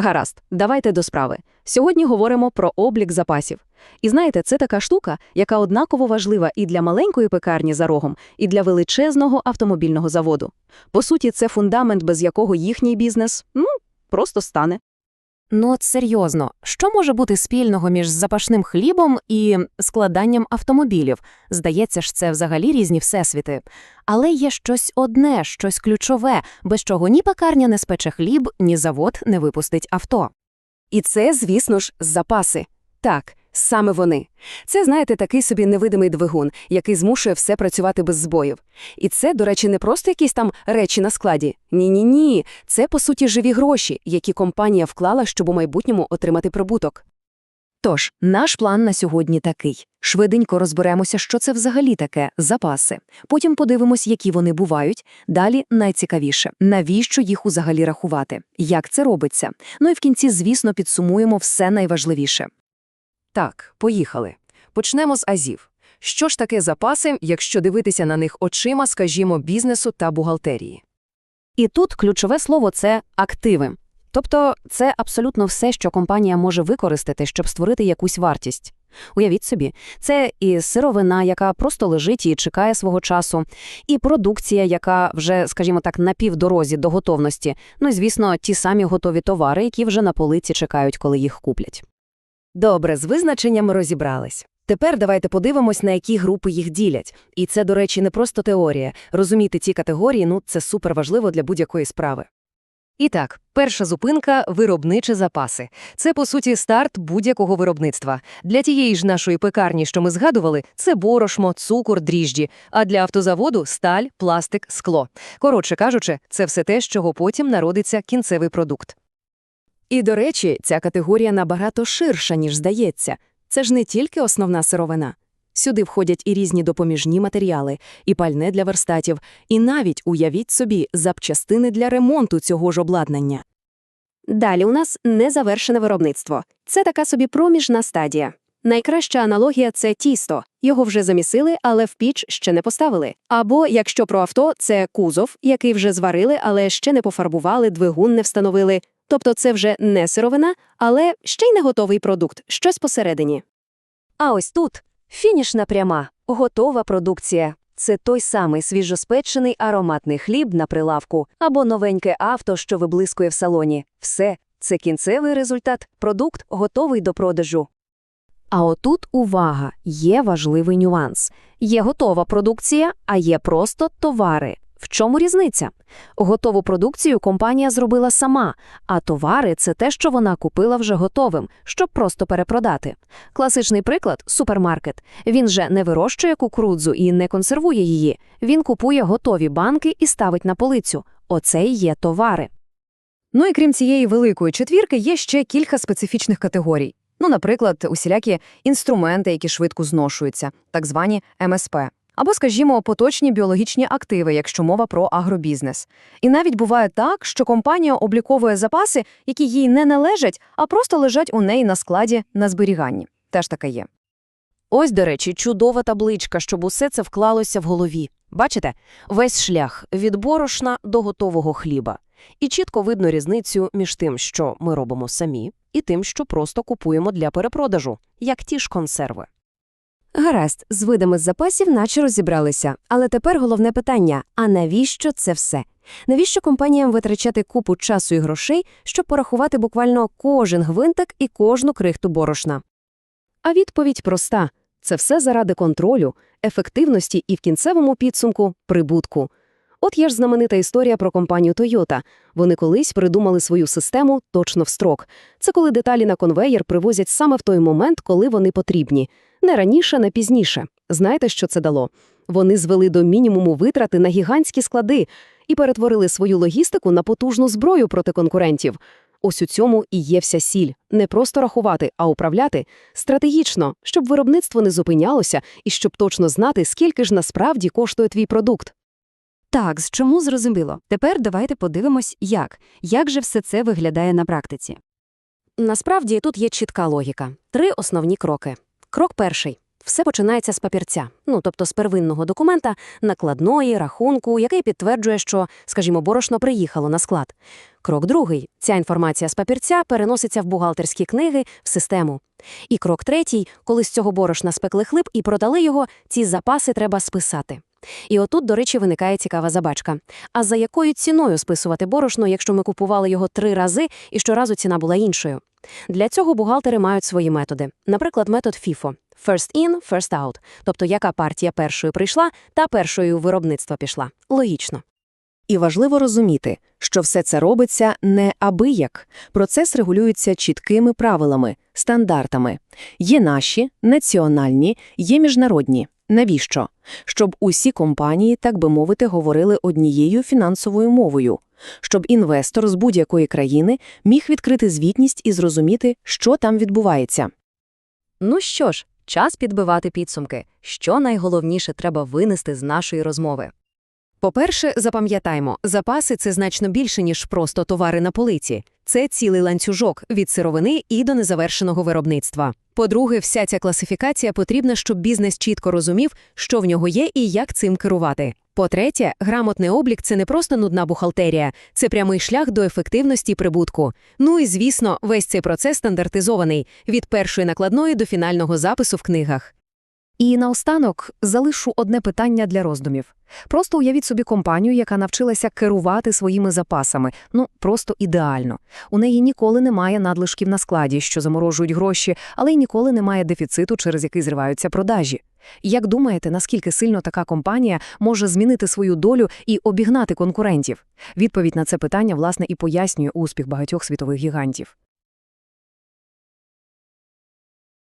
Гаразд, давайте до справи. Сьогодні говоримо про облік запасів. І знаєте, це така штука, яка однаково важлива і для маленької пекарні за рогом, і для величезного автомобільного заводу. По суті, це фундамент, без якого їхній бізнес ну, просто стане. Ну от серйозно, що може бути спільного між запашним хлібом і складанням автомобілів? Здається ж, це взагалі різні всесвіти. Але є щось одне, щось ключове, без чого ні пекарня не спече хліб, ні завод не випустить авто. І це, звісно ж, запаси. Так, саме вони. Це, знаєте, такий собі невидимий двигун, який змушує все працювати без збоїв. І це, до речі, не просто якісь там речі на складі. Ні-ні-ні. Це, по суті, живі гроші, які компанія вклала, щоб у майбутньому отримати прибуток. Тож, наш план на сьогодні такий. Швиденько розберемося, що це взагалі таке запаси. Потім подивимось, які вони бувають. Далі найцікавіше, навіщо їх взагалі рахувати, як це робиться. Ну і в кінці, звісно, підсумуємо все найважливіше. Так, поїхали. Почнемо з азів. Що ж таке запаси, якщо дивитися на них очима, скажімо, бізнесу та бухгалтерії? І тут ключове слово це активи. Тобто це абсолютно все, що компанія може використати, щоб створити якусь вартість. Уявіть собі, це і сировина, яка просто лежить і чекає свого часу, і продукція, яка вже, скажімо так, на півдорозі до готовності. Ну і, звісно, ті самі готові товари, які вже на полиці чекають, коли їх куплять. Добре, з визначеннями розібрались. Тепер давайте подивимось, на які групи їх ділять. І це, до речі, не просто теорія. Розуміти ці категорії, ну, це суперважливо для будь-якої справи. І так, перша зупинка – виробничі запаси. Це, по суті, старт будь-якого виробництва. Для тієї ж нашої пекарні, що ми згадували, це борошно, цукор, дріжджі, а для автозаводу – сталь, пластик, скло. Коротше кажучи, це все те, з чого потім народиться кінцевий продукт. І, до речі, ця категорія набагато ширша, ніж здається. Це ж не тільки основна сировина. Сюди входять і різні допоміжні матеріали, і пальне для верстатів, і навіть, уявіть собі, запчастини для ремонту цього ж обладнання. Далі у нас незавершене виробництво. Це така собі проміжна стадія. Найкраща аналогія – це тісто. Його вже замісили, але в піч ще не поставили. Або, якщо про авто, це кузов, який вже зварили, але ще не пофарбували, двигун не встановили. Тобто це вже не сировина, але ще й не готовий продукт, щось посередині. А ось тут фінішна пряма, готова продукція. Це той самий свіжоспечений ароматний хліб на прилавку або новеньке авто, що виблискує в салоні. Все, це кінцевий результат, продукт готовий до продажу. А отут увага, є важливий нюанс. Є готова продукція, а є просто товари. В чому різниця? Готову продукцію компанія зробила сама, а товари це те, що вона купила вже готовим, щоб просто перепродати. Класичний приклад супермаркет. Він же не вирощує кукурудзу і не консервує її. Він купує готові банки і ставить на полицю. Оце і є товари. Ну і крім цієї великої четвірки, є ще кілька специфічних категорій. Ну, наприклад, усілякі інструменти, які швидко зношуються, так звані МСП. Або, скажімо, поточні біологічні активи, якщо мова про агробізнес. І навіть буває так, що компанія обліковує запаси, які їй не належать, а просто лежать у неї на складі на зберіганні. Теж таке є. Ось, до речі, чудова табличка, щоб усе це вклалося в голові. Бачите? Весь шлях від борошна до готового хліба. І чітко видно різницю між тим, що ми робимо самі, і тим, що просто купуємо для перепродажу, як ті ж консерви. Гаразд, з видами з запасів наче розібралися. Але тепер головне питання: а навіщо це все? Навіщо компаніям витрачати купу часу і грошей, щоб порахувати буквально кожен гвинтик і кожну крихту борошна? А відповідь проста: це все заради контролю, ефективності і в кінцевому підсумку прибутку. От є ж знаменита історія про компанію Toyota. Вони колись придумали свою систему точно в строк. Це коли деталі на конвеєр привозять саме в той момент, коли вони потрібні. Не раніше, не пізніше. Знаєте, що це дало? Вони звели до мінімуму витрати на гігантські склади і перетворили свою логістику на потужну зброю проти конкурентів. Ось у цьому і є вся сіль не просто рахувати, а управляти стратегічно, щоб виробництво не зупинялося і щоб точно знати, скільки ж насправді коштує твій продукт. Так, з чому зрозуміло. Тепер давайте подивимось, як. Як же все це виглядає на практиці? Насправді тут є чітка логіка. Три основні кроки. Крок перший Все починається з папірця, ну тобто з первинного документа, накладної, рахунку, який підтверджує, що, скажімо, борошно приїхало на склад. Крок другий ця інформація з папірця переноситься в бухгалтерські книги, в систему. І крок третій, коли з цього борошна спекли хліб і продали його, ці запаси треба списати. І отут, до речі, виникає цікава забачка. А за якою ціною списувати борошно, якщо ми купували його три рази і щоразу ціна була іншою? Для цього бухгалтери мають свої методи. Наприклад, метод FIFO – First in, first out, тобто яка партія першою прийшла, та першою у виробництво пішла. Логічно. І важливо розуміти, що все це робиться не абияк. Процес регулюється чіткими правилами, стандартами. Є наші, національні, є міжнародні. Навіщо? Щоб усі компанії, так би мовити, говорили однією фінансовою мовою. Щоб інвестор з будь-якої країни міг відкрити звітність і зрозуміти, що там відбувається. Ну що ж, час підбивати підсумки. Що найголовніше треба винести з нашої розмови? По-перше, запам'ятаймо, запаси – це значно більше, ніж просто товари на полиці. Це цілий ланцюжок від сировини і до незавершеного виробництва. По-друге, вся ця класифікація потрібна, щоб бізнес чітко розумів, що в нього є і як цим керувати. По-третє, грамотний облік – це не просто нудна бухгалтерія, це прямий шлях до ефективності прибутку. Ну і, звісно, весь цей процес стандартизований – від першої накладної до фінального запису в книгах. І наостанок залишу одне питання для роздумів. Просто уявіть собі компанію, яка навчилася керувати своїми запасами. Ну, просто ідеально. У неї ніколи немає надлишків на складі, що заморожують гроші, але й ніколи немає дефіциту, через який зриваються продажі. Як думаєте, наскільки сильно така компанія може змінити свою долю і обігнати конкурентів? Відповідь на це питання, власне, і пояснює успіх багатьох світових гігантів.